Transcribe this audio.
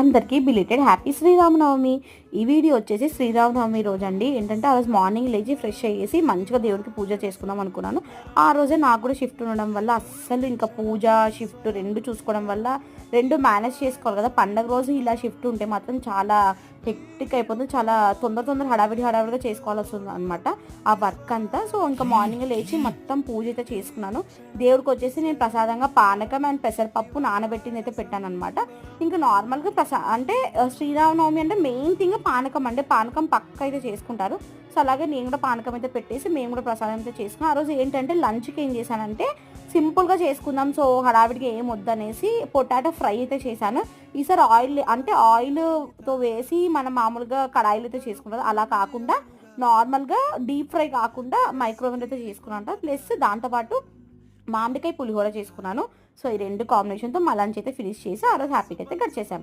అందరికీ బిలిటెడ్ హ్యాపీ శ్రీరామనవమి. ఈ వీడియో వచ్చేసి శ్రీరామనవమి రోజు అండి ఏంటంటే ఆ రోజు మార్నింగ్ లేచి ఫ్రెష్ అయ్యేసి మంచిగా దేవుడికి పూజ చేసుకుందాం అనుకున్నాను. ఆ రోజే నాకు కూడా షిఫ్ట్ ఉండడం వల్ల అస్సలు ఇంకా పూజ షిఫ్ట్ రెండు చూసుకోవడం వల్ల రెండు మేనేజ్ చేసుకోవాలి కదా. పండగ రోజు ఇలా షిఫ్ట్ ఉంటే మాత్రం చాలా హెక్టిక్ అయిపోతుంది. చాలా తొందర తొందర హడావిడి హడావిడిగా చేసుకోవాల్సి వస్తుంది అనమాట ఆ వర్క్ అంతా. సో ఇంకా మార్నింగ్ లేచి మొత్తం పూజ అయితే చేసుకున్నాను. దేవుడికి వచ్చేసి నేను ప్రసాదంగా పానకం అండ్ పెసరపప్పు నానబెట్టింది అయితే పెట్టాను అనమాట ఇంకా నార్మల్గా ప్రసా అంటే శ్రీరామనవమి అంటే మెయిన్ థింగ్ పానకం అంటే పానకం పక్క అయితే చేసుకుంటారు. సో అలాగే నేను కూడా పానకం అయితే పెట్టేసి మేము కూడా ప్రసాదం అయితే చేసుకున్నాం. ఆ రోజు ఏంటంటే లంచ్కి ఏం చేశానంటే సింపుల్గా చేసుకుందాం. సో హడావిడిగా ఏం వద్దనేసి పొటాటో ఫ్రై అయితే చేశాను. ఈసారి ఆయిల్ అంటే ఆయిల్తో వేసి మనం మామూలుగా కడాయిలు అయితే చేసుకుంటాం. అలా కాకుండా నార్మల్గా డీప్ ఫ్రై కాకుండా మైక్రోవేవ్ అయితే చేసుకున్నాను ప్లస్ దాంతోపాటు మామిడికాయ పులిహోర చేసుకున్నాను. సో ఈ రెండు కాంబినేషన్తో మా లంచ్ అయితే ఫినిష్ చేసి ఆ రోజు హ్యాపీగా అయితే కట్ చేసాం